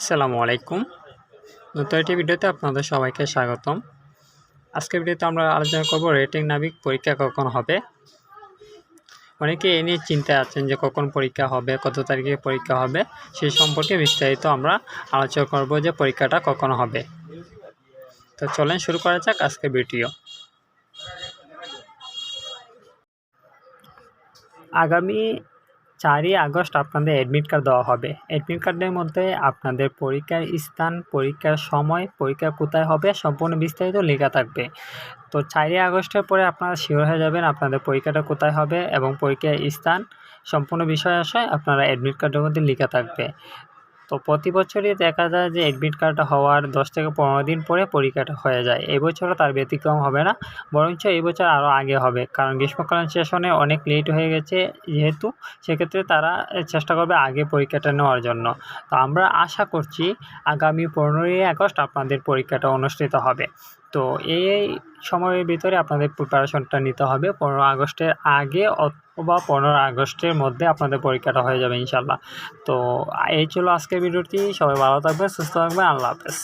আসসালামু আলাইকুম। নতুন একটি ভিডিওতে আপনাদের সবাইকে স্বাগতম। আজকের ভিডিওতে আমরা আলোচনা করব রেটিং নাবিক পরীক্ষা কখন হবে। অনেকে এ নিয়ে চিন্তায় আছেন যে কখন পরীক্ষা হবে, কত তারিখে পরীক্ষা হবে সেই সম্পর্কে বিস্তারিত আমরা আলোচনা করব যে পরীক্ষাটা কখন হবে। তো চলেন শুরু করা যাক আজকের ভিডিও। আগামী চারই আগস্ট আপনাদের অ্যাডমিট কার্ড দেওয়া হবে। অ্যাডমিট কার্ডের মধ্যে আপনাদের পরীক্ষার স্থান, পরীক্ষার সময়, পরীক্ষা কোথায় হবে সম্পূর্ণ বিস্তারিত লেখা থাকবে। তো চারই আগস্টের পরে আপনারা শিওর হয়ে যাবেন আপনাদের পরীক্ষাটা কোথায় হবে এবং পরীক্ষার স্থান, সম্পূর্ণ বিষয় আসায় আপনারা অ্যাডমিট কার্ডের মধ্যে লেখা থাকবে। তো প্রতি বছরই দেখা যায় যে অ্যাডমিট কার্ড হওয়ার দশ থেকে পনেরো দিন পরে পরীক্ষাটা হয়ে যায়। এবছরও তার ব্যতিক্রম হবে না, বরঞ্চ এবছর বছর আরও আগে হবে। কারণ গ্রীষ্মকালীন সেশনে অনেক লেট হয়ে গেছে যেহেতু, সেক্ষেত্রে তারা চেষ্টা করবে আগে পরীক্ষাটা নেওয়ার জন্য। তো আমরা আশা করছি আগামী পনেরোই আগস্ট আপনাদের পরীক্ষাটা অনুষ্ঠিত হবে। তো এই সময়ের ভিতরে আপনাদের প্রিপারেশনটা নিতে হবে। পনেরো আগস্টের আগে অথবা পনেরো আগস্টের মধ্যে আপনাদের পরীক্ষাটা হয়ে যাবে ইনশাল্লাহ তো এই ছিল আজকের ভিডিওটি। সবাই ভালো থাকবেন, সুস্থ থাকবেন। আল্লাহ হাফেজ।